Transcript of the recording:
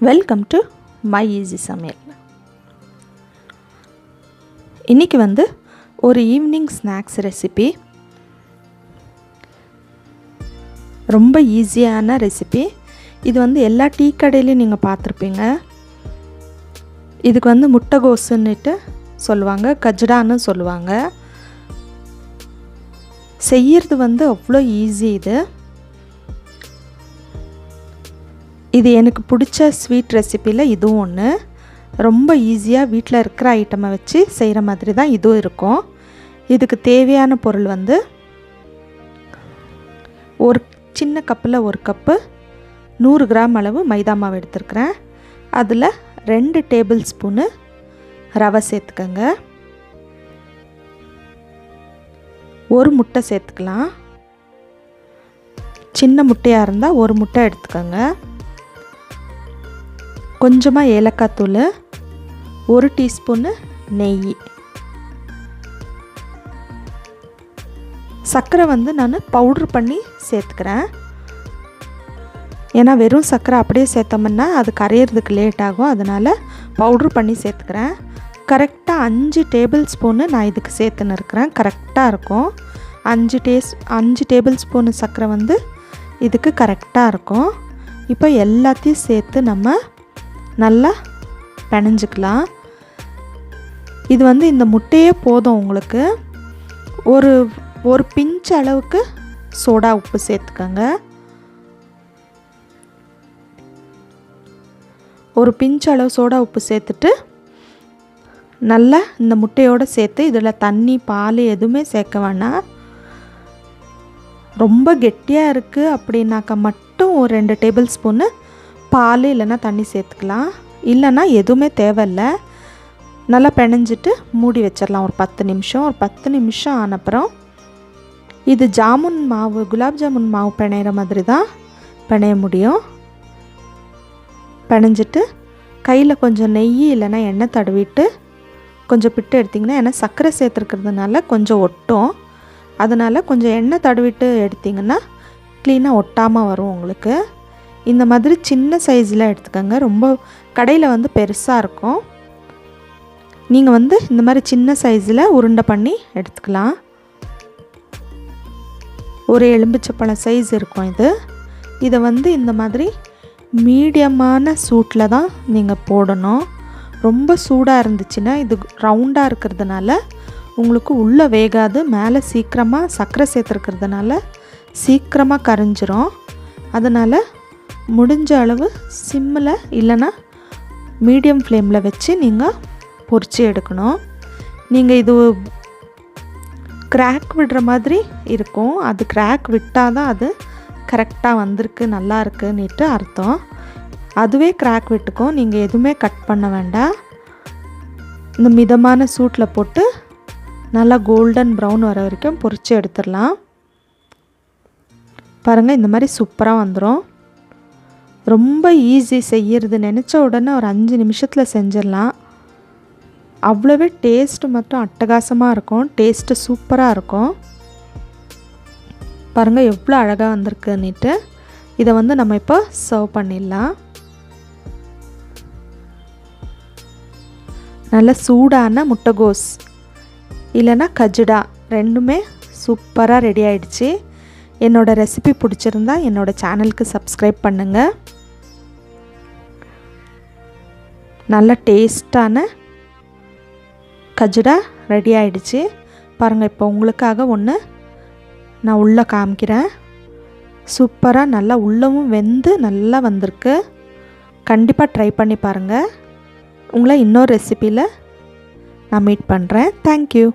Welcome to my easy சமையல் இன்றைக்கி வந்து ஒரு ஈவினிங் ஸ்நாக்ஸ் ரெசிபி ரொம்ப ஈஸியான ரெசிபி இது வந்து எல்லா டீ கடையிலையும் நீங்கள் பார்த்துருப்பீங்க. இதுக்கு வந்து முட்டைகோசுன்னுட்டு சொல்லுவாங்க கஜ்டான்னு சொல்லுவாங்க. செய்கிறது வந்து அவ்வளோ ஈஸி இது. இது எனக்கு பிடிச்ச ஸ்வீட் ரெசிப்பியில் இதுவும் ஒன்று ரொம்ப ஈஸியாக வீட்டில் இருக்கிற ஐட்டமை வச்சு செய்கிற மாதிரி தான் இதுவும் இருக்கும். இதுக்கு தேவையான பொருள் வந்து ஒரு சின்ன கப்பில் ஒரு கப்பு நூறு கிராம் அளவு மைதா மாவு எடுத்துருக்குறேன். அதில் ரெண்டு டேபிள் ஸ்பூனு ரவை சேர்த்துக்கங்க. ஒரு முட்டை சேர்த்துக்கலாம். சின்ன முட்டையாக இருந்தால் ஒரு முட்டை எடுத்துக்கோங்க. கொஞ்சமாக ஏலக்காய் தூள் ஒரு டீஸ்பூனு நெய். சர்க்கரை வந்து நான் பவுட்ரு பண்ணி சேர்த்துக்கிறேன். ஏன்னா வெறும் சர்க்கரை அப்படியே சேர்த்தோம்னா அது கரையிறதுக்கு லேட் ஆகும். அதனால் பவுட்ரு பண்ணி சேர்த்துக்கிறேன். கரெக்டாக அஞ்சு டேபிள் ஸ்பூனு நான் இதுக்கு சேர்த்துன்னு இருக்கிறேன். கரெக்டாக இருக்கும். அஞ்சு டேஸ் அஞ்சு டேபிள் ஸ்பூனு சர்க்கரை வந்து இதுக்கு கரெக்டாக இருக்கும். இப்போ எல்லாத்தையும் சேர்த்து நம்ம நல்லா பிணைஞ்சிக்கலாம் இது வந்து இந்த முட்டையே போதும் உங்களுக்கு. ஒரு ஒரு பிஞ்ச் அளவுக்கு சோடா உப்பு சேர்த்துக்கோங்க. ஒரு பிஞ்ச் அளவு சோடா உப்பு சேர்த்துட்டு நல்லா இந்த முட்டையோடு சேர்த்து இதில் தண்ணி பால் எதுவுமே சேர்க்க வேணாம். ரொம்ப கெட்டியாக இருக்குது அப்படின்னாக்கா மட்டும் ஒரு ரெண்டு டேபிள் ஸ்பூனு பால் இல்லைன்னா தண்ணி சேர்த்துக்கலாம். இல்லைன்னா எதுவுமே தேவையில்லை. நல்லா பிணைஞ்சிட்டு மூடி வச்சிடலாம். ஒரு பத்து நிமிஷம். ஒரு பத்து நிமிஷம் ஆனப்புறம் இது ஜாமுன் மாவு குலாப் ஜாமுன் மாவு பிணையிற மாதிரி தான் பிணைய முடியும். பிணைஞ்சிட்டு கையில் கொஞ்சம் நெய் இல்லைன்னா எண்ணெய் தடவிட்டு கொஞ்சம் பிட்டு எடுத்திங்கன்னா ஏன்னா சர்க்கரை சேர்த்துருக்கிறதுனால கொஞ்சம் ஒட்டும். அதனால் கொஞ்சம் எண்ணெய் தடவிட்டு எடுத்திங்கன்னா க்ளீனாக ஒட்டாமல் வரும் உங்களுக்கு. இந்த மாதிரி சின்ன சைஸில் எடுத்துக்கோங்க. ரொம்ப கடையில் வந்து பெருசாக இருக்கும். நீங்கள் வந்து இந்த மாதிரி சின்ன சைஸில் உருண்டை பண்ணி எடுத்துக்கலாம். ஒரு எலும்பிச்சப்பழம் சைஸ் இருக்கும் இது. இதை வந்து இந்த மாதிரி மீடியமான சூட்டில் தான் நீங்கள் போடணும். ரொம்ப சூடாக இருந்துச்சுன்னா இது ரவுண்டாக இருக்கிறதுனால உங்களுக்கு உள்ளே வேகாது மேலே சீக்கிரமாக சர்க்கரை சேர்த்துருக்கிறதுனால சீக்கிரமாக கரைஞ்சிரும். அதனால் முடிஞ்ச அளவு சிம்மில் இல்லைன்னா மீடியம் ஃப்ளேமில் வச்சு நீங்கள் பொரித்து எடுக்கணும். நீங்கள் இது கிராக் விடுற மாதிரி இருக்கும். அது கிராக் விட்டால் தான் அது கரெக்டாக வந்திருக்கு நல்லா இருக்குன்னுட்டு அர்த்தம். அதுவே கிராக் விட்டுக்கும். நீங்கள் எதுவுமே கட் பண்ண வேண்டாம். இந்த மிதமான சூட்டில் போட்டு நல்லா கோல்டன் ப்ரௌன் வர வரைக்கும் பொறிச்சு எடுத்துடலாம். பாருங்கள் இந்த மாதிரி சூப்பராக வந்துடும் ரொம்ப ஈஸி செய்யறது. நினச்ச உடனே ஒரு அஞ்சு நிமிஷத்தில் செஞ்சிடலாம். அவ்வளோவே டேஸ்ட்டு மட்டும் அட்டகாசமாக இருக்கும். டேஸ்ட்டு சூப்பராக இருக்கும். பாருங்கள் எவ்வளோ அழகாக வந்திருக்குன்னுட்டு. இதை வந்து நம்ம இப்போ சர்வ் பண்ணிடலாம். நல்ல சூடான முட்டைகோஸ். இல்லைன்னா கஜுடா. ரெண்டுமே சூப்பராக ரெடி ஆயிடுச்சு. என்னோடய ரெசிபி பிடிச்சிருந்தா என்னோடய சேனலுக்கு சப்ஸ்கிரைப் பண்ணுங்கள் நல்ல டேஸ்டான கஜுடா ரெடி ஆயிடுச்சு. பாருங்கள் இப்போ உங்களுக்காக ஒன்று நான் உள்ளே காமிக்கிறேன். சூப்பராக நல்லா உள்ளவும் வெந்து நல்லா வந்திருக்கு. கண்டிப்பாக ட்ரை பண்ணி பாருங்கள் உங்களை இன்னொரு ரெசிப்பியில் நான் மீட் பண்ணுறேன் தேங்க்யூ